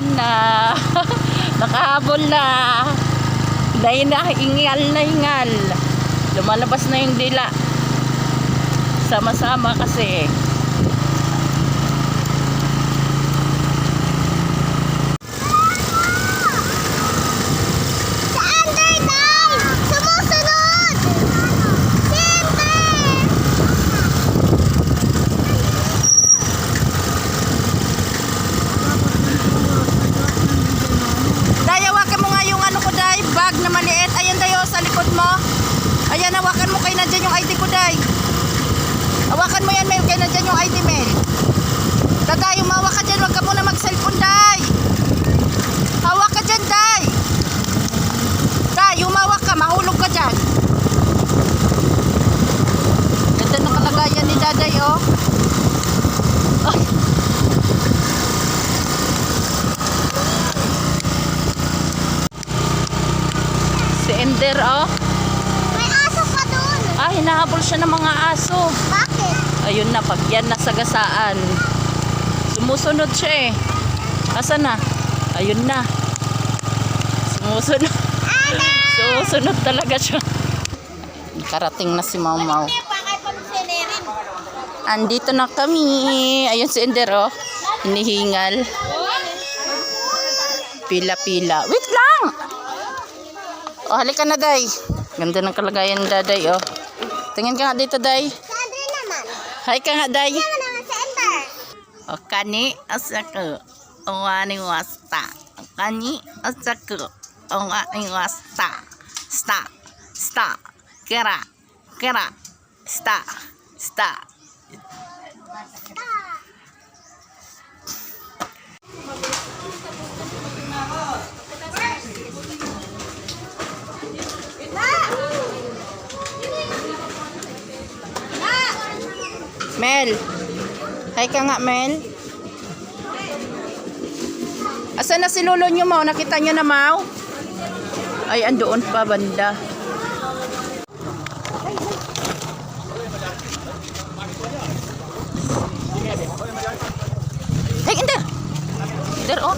Ayan na. Nakahabol na. Dahil na ingal na ingal. Lumalabas na yung dila. Sama-sama kasi. Sa under day! Sumusunod! Center! Day, hawakan mo nga yung ano ko, Day. Bag na maliit. Ayan, Day, oh, sa likod mo. Ayan, hawakan mo kay nandyan yung ID ko, Day. Hawakan mo yan, Mel. Kay nandyan yung ID, Mel. Umawak ka dyan. Huwag ka muna mag-cellphone, Day. Hawak ka dyan, Day. Day, umawak ka. Mahulog ka dyan. Ganda ng kalagayan ni Daday, oh. Ay. Si Ender, oh. May aso pa doon! Ah, hinahabol siya ng mga aso. Bakit? Ayun na, pag yan nasagasaan. Sumusunod siya eh. Asan na? Ayun na. Sumusunod. Sumusunod talaga siya. Karating na si Mau Mau. Andito na kami. Ayun si Ender oh. Hinihingal. Pila-pila. Wait lang! Oh, halika na, Day. Ganda ng kalagayan Daday, oh. Tingin ka nga dito, Day. Hi ka nga, Day. O kani asaku o wani wasta. O kani asaku o wani wasta. Sta. Sta. Kera. Kera. Sta. Sta. Mel. Hi ka nga, Mel. Asan na si lolo nyo, Mau? Nakita nyo na, Mau? Ay, andoon pa, banda. Hey, Inder! Inder, oh.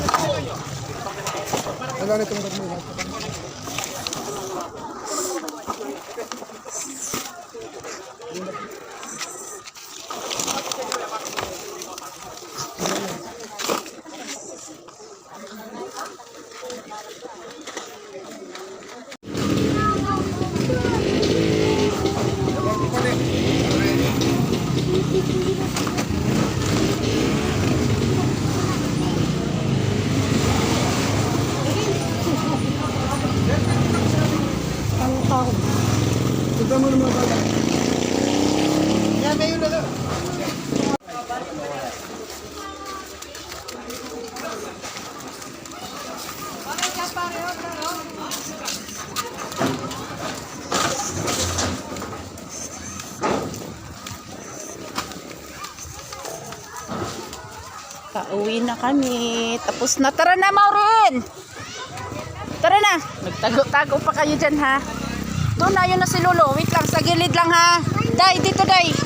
Pauwi na kami. Tapos na. Tara na, Maureen! Tara na. Nagtago-tago pa kayo dyan, ha? Doon na, yun na si Lolo. Wait lang, sa gilid lang, ha? Day, dito, Day.